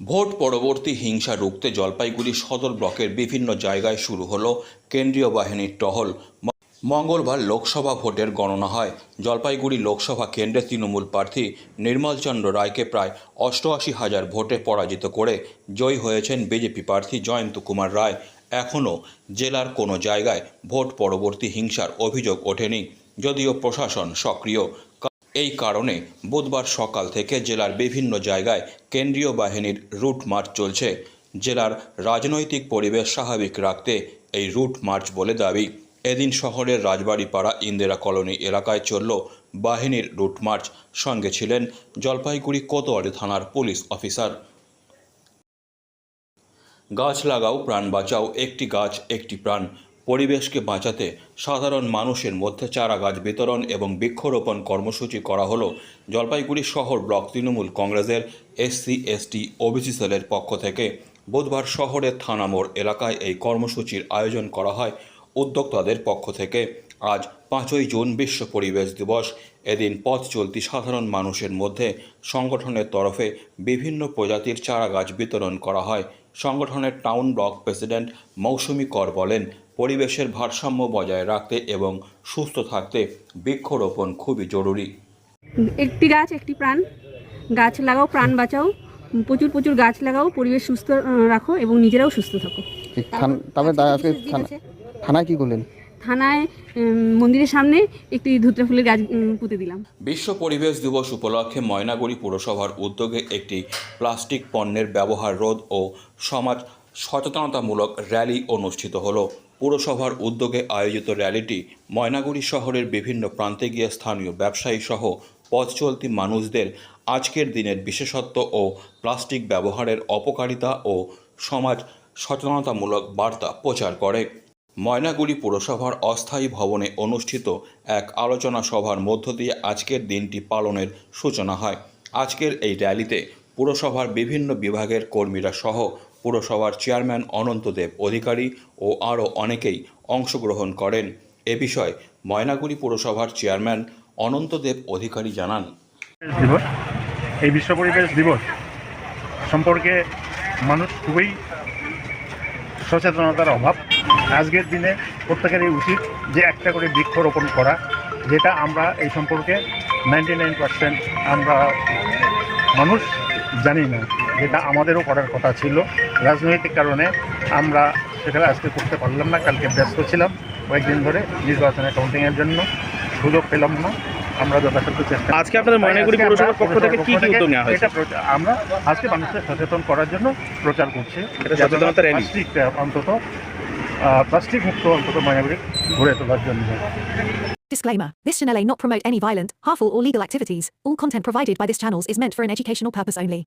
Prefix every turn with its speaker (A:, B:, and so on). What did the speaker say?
A: Vote পরবর্তী হিংসা রুখতে জলপাইগুড়ি সদর ব্লকের বিভিন্ন জায়গায় শুরু হলো কেন্দ্রীয় বাহিনীর টহল। মঙ্গলবার লোকসভা ভোটের গণনা হয়। জলপাইগুড়ি লোকসভা কেন্দ্রের তৃণমূল প্রার্থী নির্মলচন্দ্র রায়কে প্রায় অষ্টআশি হাজার ভোটে পরাজিত করে জয়ী হয়েছেন বিজেপি প্রার্থী জয়ন্ত কুমার রায়। এখনও জেলার কোনো জায়গায় ভোট পরবর্তী হিংসার অভিযোগ ওঠেনি। যদিও প্রশাসন সক্রিয় এই কারণে বুধবার সকাল থেকে জেলার বিভিন্ন জায়গায় কেন্দ্রীয় বাহিনীর রুট মার্চ চলছে। জেলার রাজনৈতিক পরিবেশ স্বাভাবিক রাখতে এই রুট মার্চ বলে দাবি। এদিন শহরের রাজবাড়িপাড়া ইন্দিরা কলোনি এলাকায় চলল বাহিনীর রুট মার্চ। সঙ্গে ছিলেন জলপাইগুড়ি কোতোয়ালি থানার পুলিশ অফিসার। গাছ লাগাও, প্রাণ বাঁচাও, একটি গাছ, একটি প্রাণ। পরিবেশকে বাঁচাতে সাধারণ মানুষের মধ্যে চারা গাছ বিতরণ এবং বৃক্ষরোপণ কর্মসূচি করা হলো। জলপাইগুড়ি শহর ব্লক তৃণমূল কংগ্রেসের এসসি, এসটি, ওবিসি সেলের পক্ষ থেকে বুধবার শহরের থানামোড় এলাকায় এই কর্মসূচির আয়োজন করা হয় উদ্যোক্তাদের পক্ষ থেকে। আজ পাঁচই জুন বিশ্ব পরিবেশ দিবস। এদিন পথ চলতি সাধারণ মানুষের মধ্যে সংগঠনের তরফে বিভিন্ন প্রজাতির চারা গাছ বিতরণ করা হয়। সংগঠনের টাউন ব্লক প্রেসিডেন্ট মৌসুমী কর বলেন পরিবেশের ভারসাম্য বজায় রাখতে এবং সুস্থ থাকতে বৃক্ষরোপণ খুবই জরুরি।
B: একটি গাছ একটি প্রাণ। গাছ লাগাও প্রাণ বাঁচাও। প্রচুর প্রচুর গাছ লাগাও পরিবেশ সুস্থ রাখো এবং নিজেরাও সুস্থ থাকো।
C: আজকে থানা-
B: আছে।
C: থানায় কি করলেন?
B: থানায় মন্দিরের সামনে একটি ধুত্রা ফুলের গাছ পুঁতে দিলাম।
A: বিশ্ব পরিবেশ দিবস উপলক্ষে ময়নাগুড়ি পুরসভার উদ্যোগে একটি প্লাস্টিক পণ্যের ব্যবহার রোধ ও সমাজ সচেতনতামূলক র্যালি অনুষ্ঠিত হলো। পুরসভার উদ্যোগে আয়োজিত র্যালিটি ময়নাগুড়ি শহরের বিভিন্ন প্রান্তে গিয়ে স্থানীয় ব্যবসায়ী সহ পথ চলতি মানুষদের আজকের দিনের বিশেষত্ব ও প্লাস্টিক ব্যবহারের অপকারিতা ও সমাজ সচেতনতামূলক বার্তা প্রচার করে। ময়নাগুড়ি পুরসভার অস্থায়ী ভবনে অনুষ্ঠিত এক আলোচনা সভার মধ্য দিয়ে আজকের দিনটি পালনের সূচনা হয়। আজকের এই র্যালিতে পুরসভার বিভিন্ন বিভাগের কর্মীরা সহ পুরসভার চেয়ারম্যান অনন্তদেব অধিকারী ও আরও অনেকেই অংশগ্রহণ করেন। এ বিষয়ে ময়নাগুড়ি পুরসভার চেয়ারম্যান অনন্তদেব অধিকারী জানান।
D: দিবস, এই বিশ্ব পরিবেশ দিবস সম্পর্কে মানুষ খুবই সচেতনতার অভাব। আজকের দিনে প্রত্যেকেরই উচিত যে একটা করে বৃক্ষরোপণ করা, যেটা আমরা এই সম্পর্কে নাইনটি আমরা মানুষ জানি না। যেটা আমাদেরও করার কথা ছিল রাজনৈতিক কারণে আমরা সেটা আজকে করতে পারলাম না কালকে ব্যস্ত ছিলাম কয়েকদিন ধরে নির্বাচনে কাউন্টিংয়ের জন্য সুযোগ পেলাম না আমরা যথাসাধ্য চেষ্টা
E: আজকে আপনাদের ময়নাগুড়ি
D: আজকে
E: পৌরসভার
D: আমরা
E: পক্ষ থেকে কি কি উদ্যোগ নেওয়া হয়েছে
D: এটা আমরা আজকে মানুষকে সচেতন করার জন্য প্রচার করছি
E: এটা সচেতনতা র্যালি।
D: প্লাস্টিক অন্তত আহ, প্লাস্টিক মুক্ত অন্তত ময়নাগুড়ি ঘুরে তোলার জন্য
F: Disclaimer This channel may not promote any violent, harmful, or legal activities. All content provided by this channel is meant for an educational purpose only.